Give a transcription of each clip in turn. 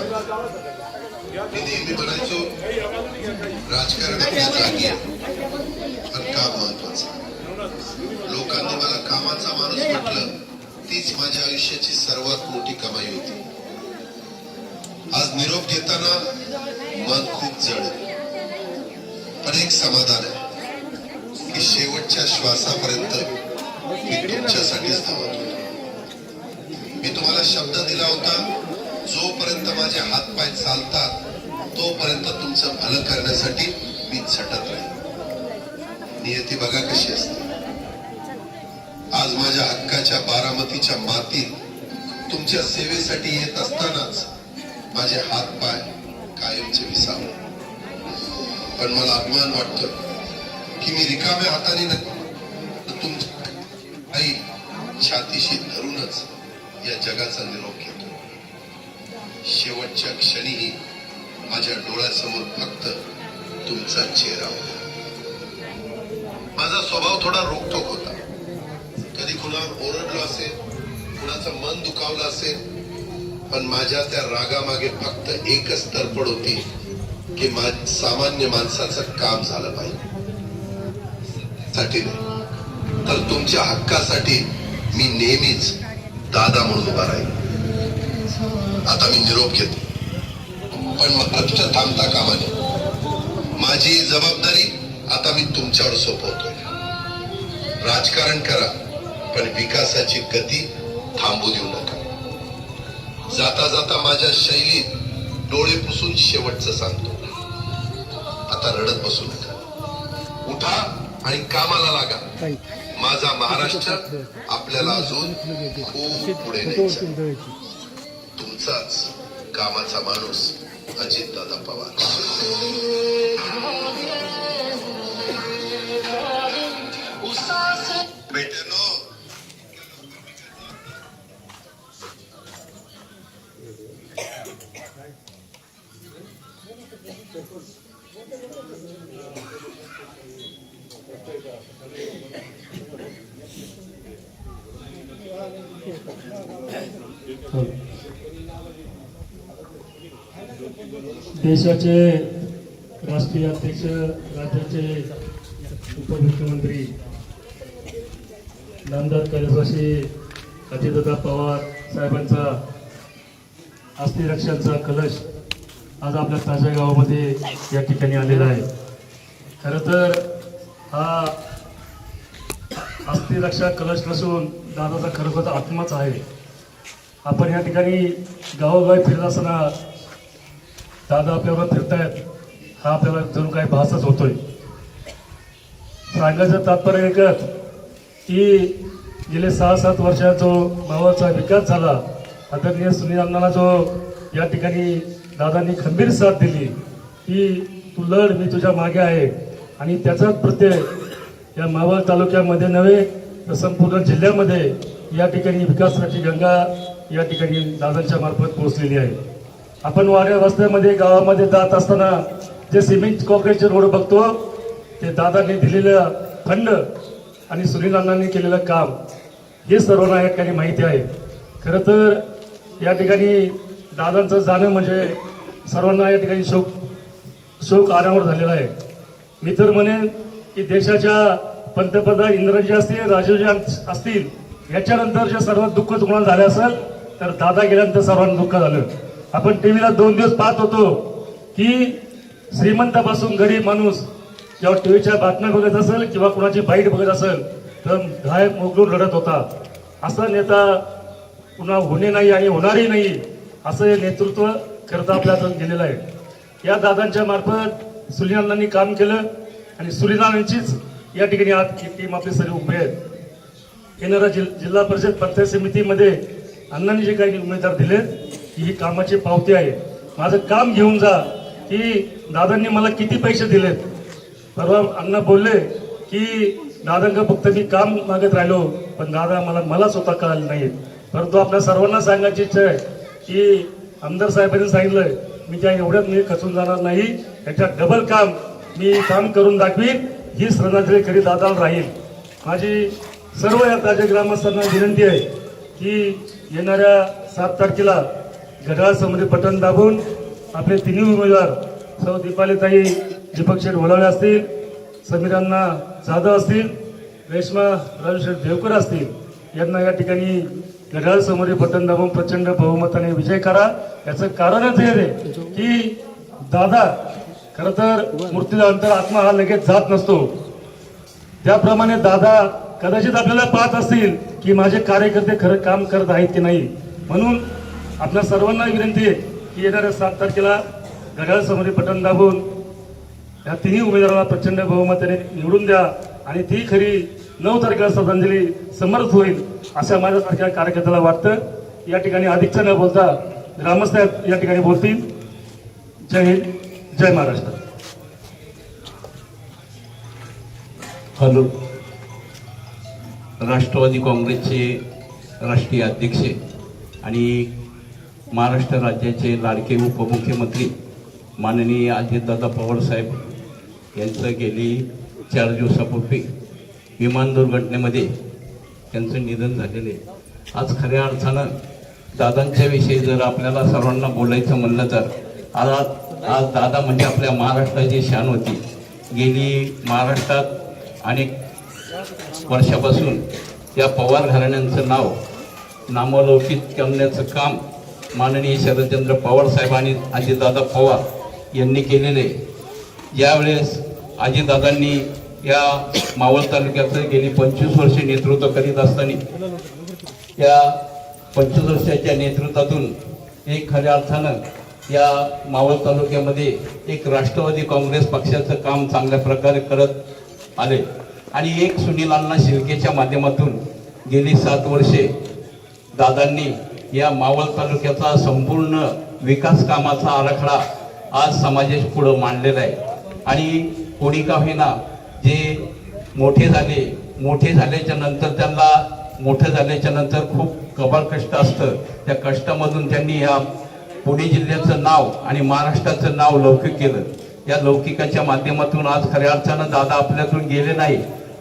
मी जागी पण काम महत्वाचं? लोकांनी मला कामाचा माणूस म्हटलं तीच माझ्या आयुष्याची सर्वात मोठी कमाई होती. आज निरोप घेताना मन खूप जड पण एक समाधान आहे की शेवटच्या श्वासापर्यंत मी तुमच्यासाठीच धावत होतो. मी तुम्हाला शब्द दिला होता जोपर्यंत माझे हातपाय चालतात तोपर्यंत तुमचं भलं करण्यासाठी मी झटत राहील नियती बघा कशी असते. आज माझ्या हक्काच्या बारामतीच्या मातीत तुमच्या सेवेसाठी येत असतानाच माझे हातपाय कायमचे विसावले. पण मला अभिमान वाटतो की मी रिकाम्या हाताने नाही तुमच्या आई छातीशी धरूनच या जगाचा निरोप घेतो शेवटच्या क्षणीही माझ्या डोळ्यासमोर फक्त तुमचा चेहरा होता. माझा स्वभाव थोडा रोखोक होता. कधी कुणा ओरडलो असेल कुणाचं मन दुखावलं असेल पण माझ्या त्या रागामागे फक्त एकच तडफड होती की मा सामान्य माणसाचं काम झालं पाहिजे. साठी नाही. तर तुमच्या हक्कासाठी मी नेहमीच दादा म्हणून उभा राहील आता मी निरोप घेतो. पण महाराष्ट्र थांबता कामा नये माझी जबाबदारी आता मी तुमच्यावर सोपवतोय. राजकारण करा पण विकासाची गती थांबू देऊ नका. जाता जाता माझ्या शैलीत डोळे पुसून शेवटचं सांगतो. आता रडत बसू नका. उठा आणि कामाला लागा. माझा महाराष्ट्र आपल्याला अजून खूप पुढे न्यायचा तुमचाच कामाचा माणूस अजित दादा पवार देशाचे राष्ट्रीय अध्यक्ष राज्याचे उपमुख्यमंत्री नामदार कैलासवासी अजितदादा पवार साहेबांचा अस्थिरक्षांचा कलश आज आपल्या ताज्या गावामध्ये या ठिकाणी आलेला आहे. खरं तर हा अस्थिरक्षा कलश नसून दादाचा खरोखर आत्माच आहे. आपण या ठिकाणी गावोगावी फिरत असताना दादा आपल्याबरोबर फिरतायत. हा आपल्याला जणू काही भासच होतोय. सांगायचं तात्पर्य एकच की गेले सहा सात वर्षात जो गावाचा विकास झाला आदरणीय सुनील अण्णाला जो या ठिकाणी दादांनी खंबीर साथ दिली की तू लढ मी तुझ्या मागे आहे. आणि त्याचाच प्रत्यय या मावळ तालुक्यामध्ये नव्हे तर संपूर्ण जिल्ह्यामध्ये या ठिकाणी विकासाची गंगा या ठिकाणी दादांच्या मार्फत पोहोचलेली आहे. आपण वाड्या रस्त्यामध्ये गावामध्ये जात असताना जे सिमेंट कॉन्क्रीटचे रोड बघतो ते दादांनी दिलेलं फंड आणि सुनील अण्णांनी केलेलं काम हे सर्वांना या ठिकाणी माहिती आहे. खरं तर या ठिकाणी दादांचं जाणं म्हणजे सर्वांना या ठिकाणी शोक शोक आरामवर झालेला आहे. मी तर म्हणेन की देशाच्या पंतप्रधान इंद्रजी असतील राजीवजी असतील याच्यानंतर जे सर्वात दुःख तुम्हाला झालं असेल तर दादा गेल्यानंतर सर्वांना दुःख झालं. आपण टीव्हीला दोन दिवस पाहत होतो की श्रीमंतापासून गरीब माणूस जेव्हा टीव्हीच्या बातम्या बघत असेल किंवा कुणाची बाईट बघत असेल तर घाय मोकळून लढत होता. असा नेता पुन्हा होणे नाही आणि होणारही नाही असं हे नेतृत्व करता आपल्या गेलेलं आहे. या दादांच्या मार्फत सुलिनांनी काम केलं आणि सुलिनांचीच या ठिकाणी आज टीम आपली सर्व उभी आहेत येणाऱ्या जिल्हा परिषद पंचायत समितीमध्ये अण्णांनी जे काही उमेदवार दिलेत की ही कामाची पावती आहे. माझं काम घेऊन जा. की दादांनी मला किती पैसे दिलेत? परवा अण्णा बोलले की दादांका फक्त मी काम मागत राहिलो पण दादा मला मला स्वतः कळालं नाही. परंतु आपल्या सर्वांना सांगायची इच्छा आहे की आमदार साहेबांनी सांगितलं मी त्या एवढ्यात मी खचून जाणार नाही. याच्यात डबल काम मी काम करून दाखवीन. ही श्रद्धांजली कधी दादाला राहील. माझी सर्व या ताज्या ग्रामस्थांना विनंती आहे की येणाऱ्या सात तारखेला घड्याळ समोर बटन दाबून आपले तिन्ही उमेदवार सौ दीपालीताई दीपक शेठ वळवळे असतील समीरांना जाधव असतील रेश्मा राजूशेठ देवकर असतील यांना या ठिकाणी घड्याळ समोर बटन दाबून प्रचंड बहुमताने विजय करा. याचं कारणच हे आहे की दादा खरं तर मृत्यूनंतर आत्मा हा लगेच जात नसतो. त्याप्रमाणे दादा कदाचित आपल्याला पाहत असतील की माझे कार्यकर्ते खरं काम करत आहेत की नाही. म्हणून आपल्या सर्वांना विनंती आहे की येणाऱ्या सात तारखेला घड्याळ समोर बटन दाबून या तिन्ही उमेदवाराला प्रचंड बहुमताने निवडून द्या आणि ती खरी नऊ तारखेला श्रद्धांजली समर्थ होईल अशा माझ्यासारख्या कार्यकर्त्याला वाटतं. या ठिकाणी अधिकच्या न बोलता ग्रामस्थ या ठिकाणी बोलतील. जय हिंद जय महाराष्ट्र. हॅलो. राष्ट्रवादी काँग्रेसचे राष्ट्रीय अध्यक्ष आणि महाराष्ट्र राज्याचे लाडके उपमुख्यमंत्री माननीय अजितदादा पवार साहेब यांचं गेली चार दिवसापूर्वी विमान दुर्घटनेमध्ये त्यांचं निधन झालेलं आहे. आज खऱ्या अर्थानं दादांच्या विषयी जर आपल्याला सर्वांना बोलायचं म्हणलं तर आज आज दादा म्हणजे आपल्या महाराष्ट्राची शान होती. गेली महाराष्ट्रात अनेक वर्षापासून या पवार घराण्यांचं नाव नामलौकित करण्याचं काम माननीय शरदचंद्र पवार साहेब आणि अजितदादा पवार यांनी केलेले. यावेळेस अजितदादांनी या मावळ तालुक्याचं गेली पंचवीस वर्षे नेतृत्व करीत असताना या पंचवीस वर्षाच्या नेतृत्वातून एक खऱ्या अर्थानं या मावळ तालुक्यामध्ये एक राष्ट्रवादी काँग्रेस पक्षाचं काम चांगल्या प्रकारे करत आले. आणि एक सुनील अण्णा शिर्केच्या माध्यमातून गेली सात वर्षे दादांनी या मावळ तालुक्याचा संपूर्ण विकास कामाचा आराखडा आज समाजाच्या पुढं मांडलेला आहे. आणि कोणी का होईना जे मोठे झाले मोठे झाल्याच्यानंतर त्यांना मोठं झाल्याच्यानंतर खूप कबाड कष्ट असतं. त्या कष्टामधून त्यांनी ह्या पुणे जिल्ह्याचं नाव आणि महाराष्ट्राचं नाव लौकिक केलं. या लौकिकाच्या माध्यमातून आज खऱ्या अर्थानं दादा आपल्यातून गेले नाही.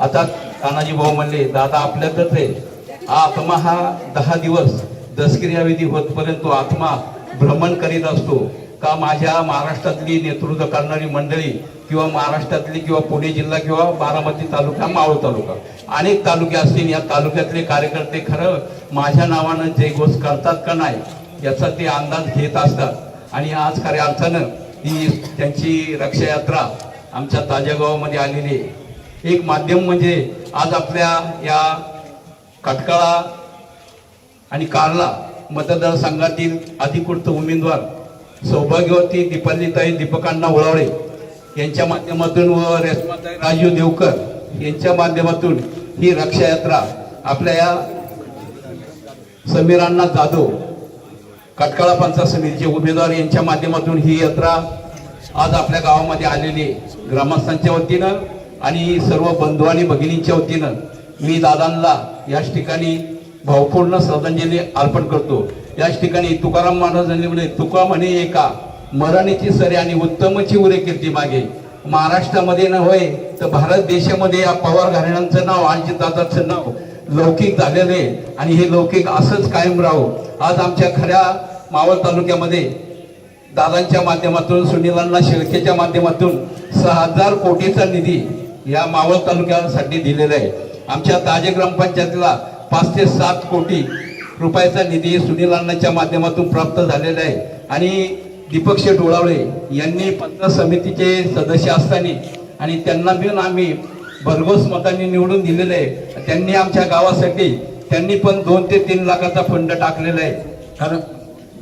आता तानाजी भाऊ म्हणले दादा आपल्यातच आहे. आत्मा हा दहा दिवस दसक्रियाविधी होतपर्यंत तो आत्मा भ्रमण करीत असतो. का माझ्या महाराष्ट्रातली नेतृत्व करणारी मंडळी किंवा महाराष्ट्रातली किंवा पुणे जिल्हा किंवा बारामती तालुका मावळ तालुका. अनेक तालुके असतील या तालुक्यातले कार्यकर्ते खरं माझ्या नावानं जे करतात का नाही याचा ते अंदाज घेत असतात. आणि आज खऱ्या अर्थानं ही त्यांची रक्षायात्रा आमच्या ताज्यागावामध्ये आलेली आहे. एक माध्यम म्हणजे आज आपल्या या कटकाळा आणि कार्ला मतदारसंघातील अधिकृत उमेदवार सौभाग्यवती दीपालीताई दीपकांना ओळावळे यांच्या माध्यमातून व रेश्माताई राजू देवकर यांच्या माध्यमातून ही रक्षायात्रा आपल्या या समीरांना जाधव कटकाळा पंचायत समितीचे उमेदवार यांच्या माध्यमातून ही यात्रा आज आपल्या गावामध्ये आलेली ग्रामस्थांच्या वतीनं आणि सर्व बंधू आणि भगिनींच्या वतीनं मी दादांना याच ठिकाणी भावपूर्ण श्रद्धांजली अर्पण करतो. याच ठिकाणी तुकाराम महाराजांनी म्हणे तुका म्हणे एका मरणीची सरे आणि उत्तमची उरे कीर्ती मागे. महाराष्ट्रामध्ये न होय तर भारत देशामध्ये या पवार घराण्यांचं नाव आणि दादाचं नाव लौकिक झालेलं आहे. आणि हे लौकिक असंच कायम राहो. आज आमच्या खऱ्या मावळ तालुक्यामध्ये दादांच्या माध्यमातून सुनीलांना शेळकेच्या माध्यमातून सहा हजार कोटीचा निधी या मावळ तालुक्यासाठी दिलेला आहे. आमच्या ताजे ग्रामपंचायतीला पाच ते सात कोटी रुपयाचा निधी सुनीलांनाच्या माध्यमातून प्राप्त झालेला आहे. आणि दीपक शेठ ओळावळे यांनी पंचायत समितीचे सदस्य असताना आणि त्यांना मिळून आम्ही भरघोस मतांनी निवडून दिलेलं आहे. त्यांनी आमच्या गावासाठी त्यांनी पण दोन ते तीन लाखाचा फंड टाकलेला आहे. कारण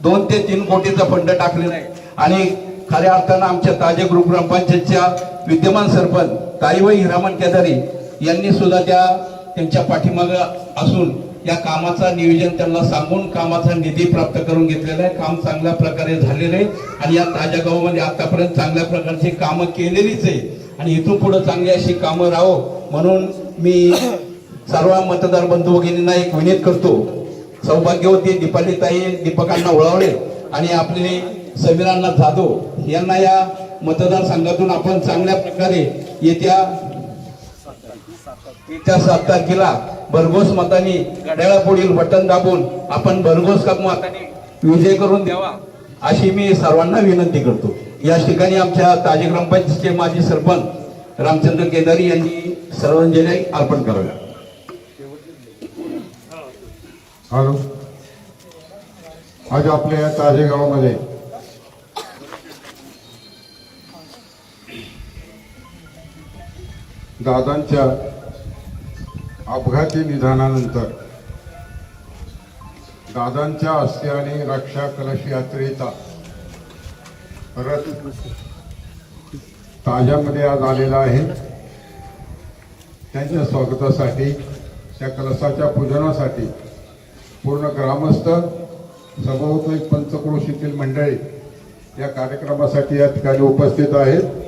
दोन ते तीन कोटीचा फंड टाकलेला आहे. आणि खऱ्या अर्थानं आमच्या ताजे ग्रुप ग्रामपंचायतच्या विद्यमान सरपंच ताईबाई हिरामन केदारी यांनी सुद्धा त्या त्यांच्या पाठीमाग असून या कामाचा नियोजन त्यांना सांगून कामाचा निधी प्राप्त करून घेतलेला आहे. काम चांगल्या प्रकारे झालेलं आहे. आणि या ताज्या गावामध्ये आतापर्यंत चांगल्या प्रकारची कामं केलेलीच आहे. आणि इथून पुढे चांगली अशी कामं राहो. म्हणून मी सर्व मतदार बंधू भगिनींना एक विनंती करतो. सौभाग्यवती दीपालीताई दीपकांना ओळावळे आणि आपले समीरांना जाधव. यांना या मतदारसंघातून आपण चांगल्या प्रकारे येत्या येत्या सात तारखेला भरघोस मतांनी घड्याळापुढील बटन दाबून आपण भरघोस मतांनी विजय करून द्यावा अशी मी सर्वांना विनंती करतो. या ठिकाणी आमच्या ताजे ग्रामपंचायतीचे माजी सरपंच रामचंद्र केदारी यांनी सर्वांजली अर्पण कराव्या हॅलो. आज आपल्या या ताजे गावामध्ये दादांच्या अपघाती निधनानंतर दादांच्या अस्थि आणि रक्षा कलश यात्रेचा रथ ताज्यामध्ये आज आलेला आहे. त्यांच्या स्वागतासाठी त्या कलशाच्या पूजनासाठी पूर्ण ग्रामस्थ सभोवतोक पंचक्रोशीतील मंडळी या कार्यक्रमासाठी या ठिकाणी उपस्थित आहेत.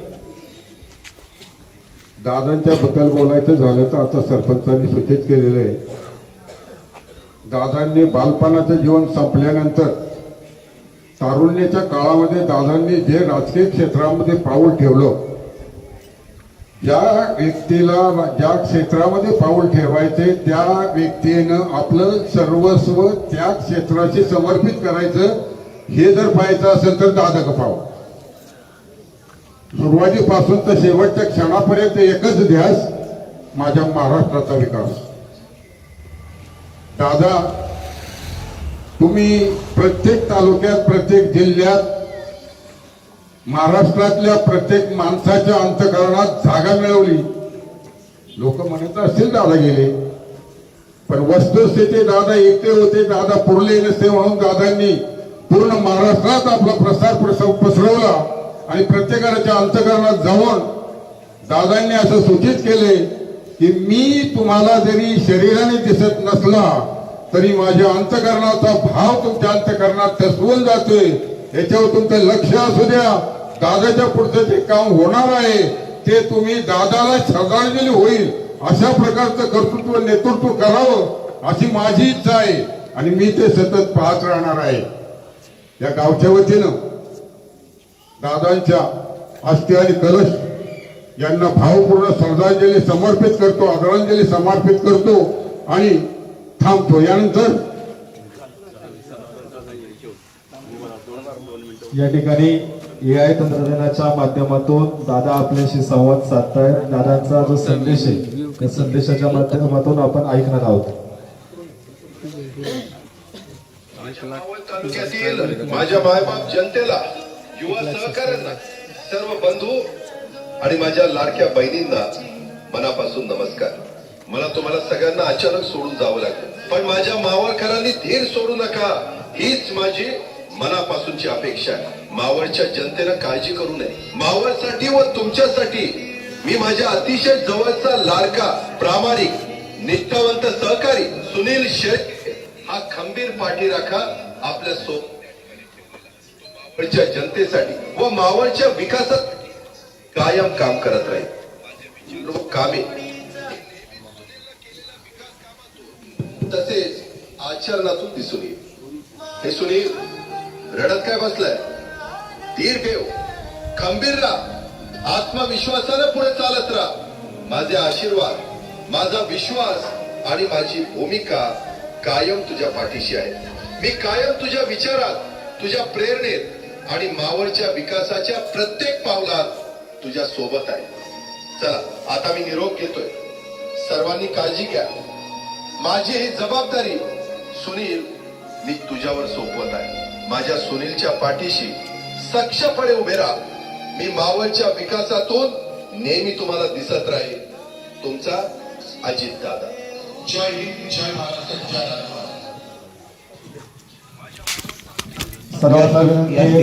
दादांच्या बद्दल बोलायचं झालं तर आता सरपंचांनी सूचित केलेलं आहे. दादांनी बालपणाचं जीवन संपल्यानंतर तारुण्याच्या काळामध्ये दादांनी जे राजकीय क्षेत्रामध्ये पाऊल ठेवलं ज्या व्यक्तीला ज्या क्षेत्रामध्ये पाऊल ठेवायचे त्या व्यक्तीनं आपलं सर्वस्व त्या क्षेत्राशी समर्पित करायचं हे जर पाहायचं असेल तर दादा कपाव सुरुवातीपासून तर शेवटच्या क्षणापर्यंत एकच ध्यास माझ्या महाराष्ट्राचा विकास. दादा तुम्ही प्रत्येक तालुक्यात प्रत्येक जिल्ह्यात महाराष्ट्रातल्या प्रत्येक माणसाच्या अंतकरणात जागा मिळवली. लोक म्हणत असतील दादा गेले. पण वस्तुस्थिती दादा एकटे होते दादा पुरले नसते म्हणून दादांनी पूर्ण महाराष्ट्रात आपला प्रसार प्रस- पसरवला. आणि प्रत्येकाच्या अंतकरणात जाऊन दादांनी असं सूचित केले की मी तुम्हाला जरी शरीराने दिसत नसला तरी माझ्या अंतकरणाचा भाव तुमच्या अंतकरणात ठसवून जातोय. याच्यावर तुमचं लक्ष असू द्या. दादाच्या पुढचं जे काम होणार आहे ते तुम्ही दादाला श्रद्धांजली होईल. अशा प्रकारचं कर्तृत्व नेतृत्व करावं अशी माझी इच्छा आहे. आणि मी ते सतत पाहत राहणार आहे. या गावच्या वतीनं दादांच्या अस्थि आणि कलश यांना भावपूर्ण श्रद्धांजली समर्पित करतो आदरांजली समर्पित करतो आणि थांबतो. यानंतर या ठिकाणी ए आय तंत्रज्ञानाच्या माध्यमातून दादा आपल्याशी संवाद साधतायत. दादांचा जो संदेश आहे त्या संदेशाच्या माध्यमातून आपण ऐकणार आहोत. माझ्या मायबाप जनतेला युवा सहकार्यांना सर्व बंधू आणि माझ्या लाडक्या बहिणींना मनापासून नमस्कार. मला तुम्हाला सगळ्यांना अचानक सोडून जावं लागलं. पण माझ्या मावळकरांनी धीर सोडू नका. हीच माझी मनापासूनची अपेक्षा आहे. मावळच्या जनतेनं काळजी करू नये. मावळसाठी व तुमच्यासाठी मी माझ्या अतिशय जवळचा लाडका प्रामाणिक निष्ठावंत सहकारी सुनील शेळके हा खंबीर पाठीराखा आपल्यासोबत जनतेसाठी व मावळच्या विकासात कायम काम करत राहील. लोक कामे. तसेच आचरणातून दिसून येईल. हे सुनील रडत काय बसलाय? धीर ठेव. खंबीर राहा. आत्मविश्वासाने पुढे चालत राहा. माझे आशीर्वाद माझा विश्वास आणि माझी भूमिका कायम तुझ्या पाठीशी आहे. मी कायम तुझ्या विचारात तुझ्या प्रेरणेत आणि मावळच्या विकासाच्या प्रत्येक पावलात तुझ्या सोबत आहे. चला आता मी निरोप घेतोय. सर्वांनी काळजी घ्या. माझी ही जबाबदारी सुनील मी तुझ्यावर सोपवत आहे. माझ्या सुनीलच्या पाठीशी सक्षपणे उभे राहा. मी मावळच्या विकासातून नेहमी तुम्हाला दिसत राहील तुमचा अजित दादा जय हिंद जय महाराष्ट्र जय सर्वांना विनंती आहे,